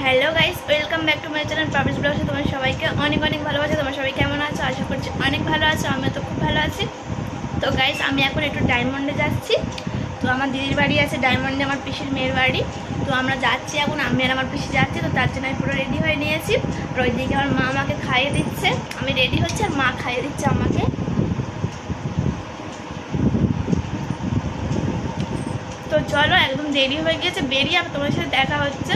Hello guys welcome back to my channel publish ব্লগসে তোমার সবাইকে অনেক অনেক ভালোবাসে। তোমার সবাই কেমন আছো? আশা করছি অনেক ভালো আছো, আমিও তো খুব ভালো আছি। তো গাইস আমি এখন একটু ডায়মন্ডে যাচ্ছি। তো আমার দিদির বাড়ি আছে ডায়মন্ডে আমার পিসির মেয়ের বাড়ি। তো আমরা যাচ্ছি এখন, আমি আর আমার পিসি যাচ্ছি, তো তার জন্য আমি পুরো রেডি হয়ে নিয়েছি। আর ওইদিকে আমার মা আমাকে খাইয়ে দিচ্ছে। আমি রেডি হচ্ছে আর মা খাইয়ে দিচ্ছে আমাকে। তো চলো, একদম দেরি হয়ে গিয়েছে, বেরিয়ে আবার তোমার সাথে দেখা হচ্ছে।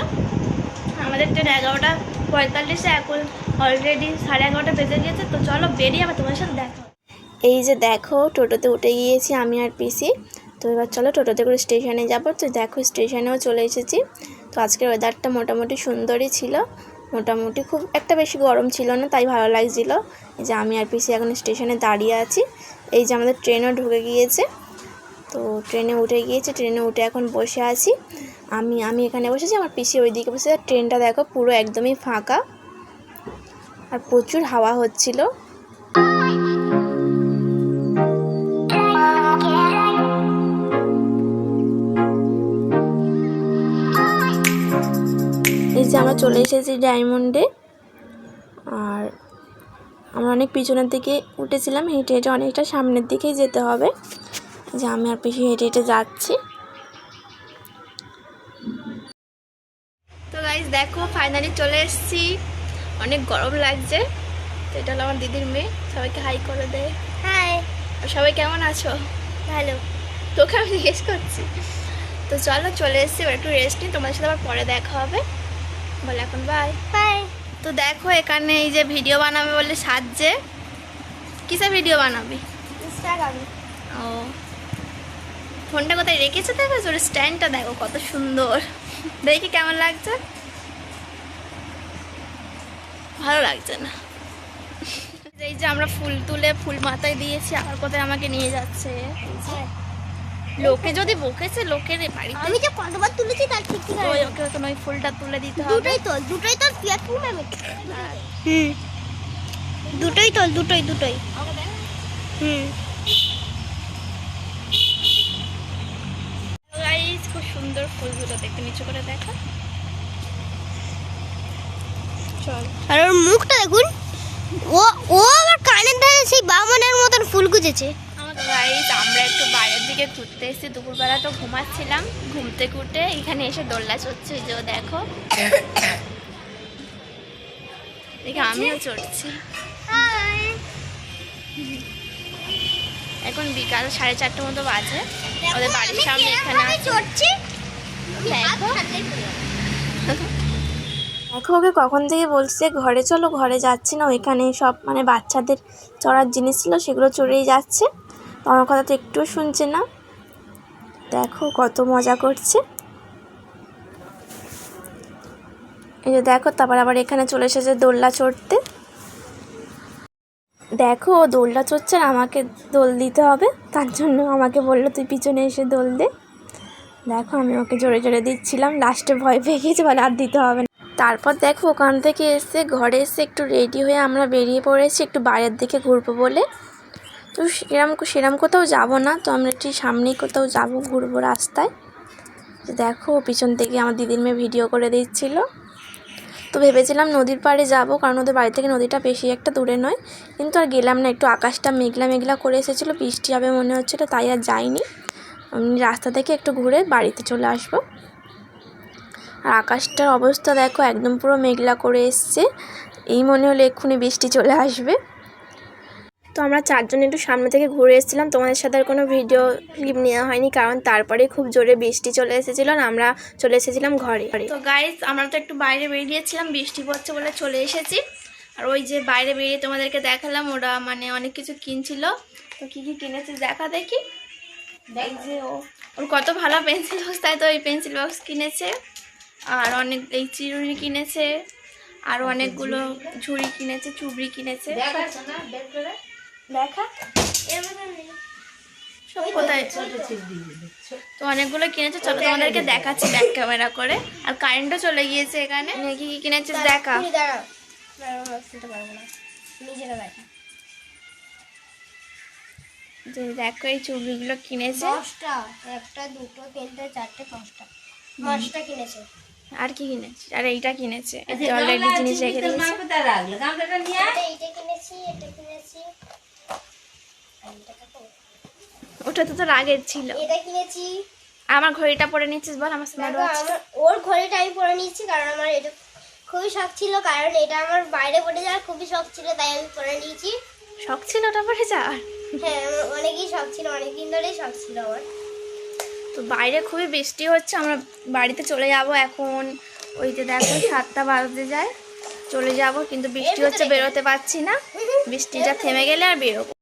আমাদের ট্রেন এগারোটা পঁয়তাল্লিশে এখন অলরেডি সাড়ে এগারোটা বেজে গিয়েছে, তো চলো বেরিয়ে আবার তোমার সাথে দেখা। এই যে দেখো, টোটোতে উঠে গিয়েছি আমি আর পিসি। তো এবার চলো টোটোতে করে স্টেশনে যাব। তো দেখো, স্টেশনেও চলে এসেছি। তো আজকের ওয়েদারটা মোটামুটি সুন্দরই ছিল। মোটামুটি খুব একটা বেশি গরম ছিল না, তাই ভালো লাগছিল। যে আমি আর পিসি এখন স্টেশনে দাঁড়িয়ে আছি। এই যে আমাদের ট্রেনও ঢুকে গিয়েছে। তো ট্রেনে উঠে গিয়েছি, ট্রেনে উঠে এখন বসে আছি। আমি আমি এখানে বসেছি, আমার পিসি ওইদিকে বসে আর ট্রেনটা দেখো পুরো একদমই ফাঁকা। আর প্রচুর হাওয়া হচ্ছিল। এই যে আমরা চলে এসেছি ডায়মন্ডে। আর আমরা অনেক পিছনের দিকে উঠেছিলাম, হেঁটে হেঁটে অনেকটা সামনের দিকেই যেতে হবে। যে আমি আর পিছু হেঁটে হেঁটে যাচ্ছি। তো গাইজ দেখো ফাইনালি চলে এসেছি। অনেক গরম লাগছে। তো এটা হলো আমার দিদির মেয়ে। সবাইকে হাই করে দে। হাই সবাই কেমন আছো? ভালো। তোকে আমি জিজ্ঞেস করছি। তো চলো চলে এসেছি। এবার একটু রেস্ট নিই। তোমাদের সাথে আবার পরে দেখা হবে। বলে এখন বাই বাই তো দেখো এখানে এই যে ভিডিও বানাবে বলে সাজছে। কিসে ভিডিও বানাবি? ইনস্টাগ্রামে ও। ফোনটা কোথায় রেখেছে দেখো? ওর স্ট্যান্ডটা দেখো কত সুন্দর। দেখি কেমন লাগছে? ভালো লাগছে না। এই যে আমরা ফুল তুলে ফুল মাথায় দিয়েছি আবার কোথায় আমাকে নিয়ে যাচ্ছে? লোকে যদি বকেছে লোকের বাড়িতে আমি যে কতবার তুলেছি তার ঠিক ঠিক ওই ওকে এখন ওই ফুলটা তুলে দিতে হবে। দুটোই তোল দুটোই তোল তুই আর তুই হুম। দুটোই তোল দুটোই দুটোই। হুম গাইস খুব সুন্দর ফুলগুলো দেখতে নিচু করে দেখা। চল। আর ওর মুখটা দেখুন ও ও আবার কানের ধারে সেই বামনের মতন ফুল গুজেছে। আমরা একটু বাইরের দিকে ঘুরতে এসেছি দুপুরবেলা তো ঘুমাচ্ছিলাম। ঘুমতে ঘুরতে এখানে এসে দোল্লা চড়ছে যে দেখো। দেখে আমিও চড়ছি। এখন বিকাল সাড়ে চারটে মতো বাজে। ওদের বাড়ির সামনে এখানে চড়ছি। দেখো। ওকে কখন থেকে বলছে ঘরে চলো ঘরে যাচ্ছি না। ওইখানে সব মানে বাচ্চাদের চড়ার জিনিস ছিল সেগুলো চড়েই যাচ্ছে। তো আমার কথা তো একটুও শুনছে না। দেখো কত মজা করছে। এই যে দেখো তারপর আবার এখানে চলে এসেছে দোলনা চড়তে। দেখো ও দোলনা চড়ছে আমাকে দোল দিতে হবে। তার জন্য আমাকে বলল, তুই পিছনে এসে দোল দে। দেখো, আমি ওকে জোরে জোরে দিচ্ছিলাম। লাস্টে ভয় পেয়ে গেছে, বলে আর দিতে হবে না। তারপর দেখো, ওখান থেকে এসে, ঘরে এসে একটু রেডি হয়ে আমরা বেরিয়ে পড়েছি একটু বাইরের দিকে ঘুরবো বলে। তো সেরম সেরম কোথাও যাব না, তো আমরা একটু সামনেই কোথাও যাব ঘুরবো রাস্তায়। দেখো, পিছন থেকে আমার দিদির মেয়ে ভিডিও করে দিচ্ছিল। তো ভেবেছিলাম নদীর পাড়ে যাব, কারণ ওদের বাড়ি থেকে নদীটা বেশি একটা দূরে নয়। কিন্তু আর গেলাম না, একটু আকাশটা মেঘলা মেঘলা করে এসেছিল, বৃষ্টি হবে মনে হচ্ছিল, তাই আর যাইনি। রাস্তা থেকে একটু ঘুরে বাড়িতে চলে আসব। আর আকাশটার অবস্থা দেখো, একদম পুরো মেঘলা করে এসছে। এই মনে হলে এক্ষুনি বৃষ্টি চলে আসবে। তো আমরা চারজন একটু সামনে থেকে ঘুরে এসেছিলাম। তোমাদের সাথে আর কোনো ভিডিও ক্লিপ নেওয়া হয়নি কারণ তারপরে খুব জোরে বৃষ্টি চলে এসেছিল আর আমরা চলে এসেছিলাম ঘরে। তো গাইজ আমরা তো একটু বাইরে বেরিয়েছিলাম বৃষ্টি পড়ছে বলে চলে এসেছি। আর ওই যে বাইরে বেরিয়ে তোমাদেরকে দেখালাম ওরা মানে অনেক কিছু কিনছিল। তো কী কী কিনেছে দেখা দেখি। এই যে ও ওর কত ভালো পেন্সিল বক্স তাই তো ওই পেন্সিল বক্স কিনেছে। আর অনেক এই চিরুনি কিনেছে। আর অনেকগুলো ঝুড়ি কিনেছে চুবড়ি কিনেছে। দেখা? কোথায়? তো অনেকগুলো কিনেছে চলো তোমাদেরকে দেখাচ্ছি ব্যাক ক্যামেরা করে। আর কারেন্টও চলে গিয়েছে এখানে। কি কি কিনেছিস? দেখা। যে দেখো এই চুবড়িগুলো কিনেছে। দশটা একটা দুটো তিনটে চারটে পাঁচটা। পাঁচটা কিনেছে। আর কি কিনেছি? আর এইটা কিনেছে। অলরেডি জিনিস রেখে দিয়েছে। এইটা কিনেছি এটা কিনেছি? ওটা তো তোর আগের ছিল। এটা কিনেছি। আমার ঘড়িটা পরে নিচ্ছিস বল আমার স্মার্ট ওয়াচ ওর ঘড়িটা আমি পরে নিয়েছি কারণ আমার এটা খুবই শখ ছিল কারণ এটা আমার বাইরে পড়ে যাওয়ার খুবই শখ ছিল তাই আমি পরে নিয়েছি। শখ ছিল ওটা পরে যাওয়ার? হ্যাঁ অনেকই শখ ছিল অনেকদিন ধরেই শখ ছিল আমার। তো বাইরে খুবই বৃষ্টি হচ্ছে আমরা বাড়িতে চলে যাব এখন। ওইতে দেখো সাতটা বাজতে যায় চলে যাব কিন্তু বৃষ্টি হচ্ছে বেরোতে পারছি না। বৃষ্টিটা থেমে গেলে আর বেরোবো।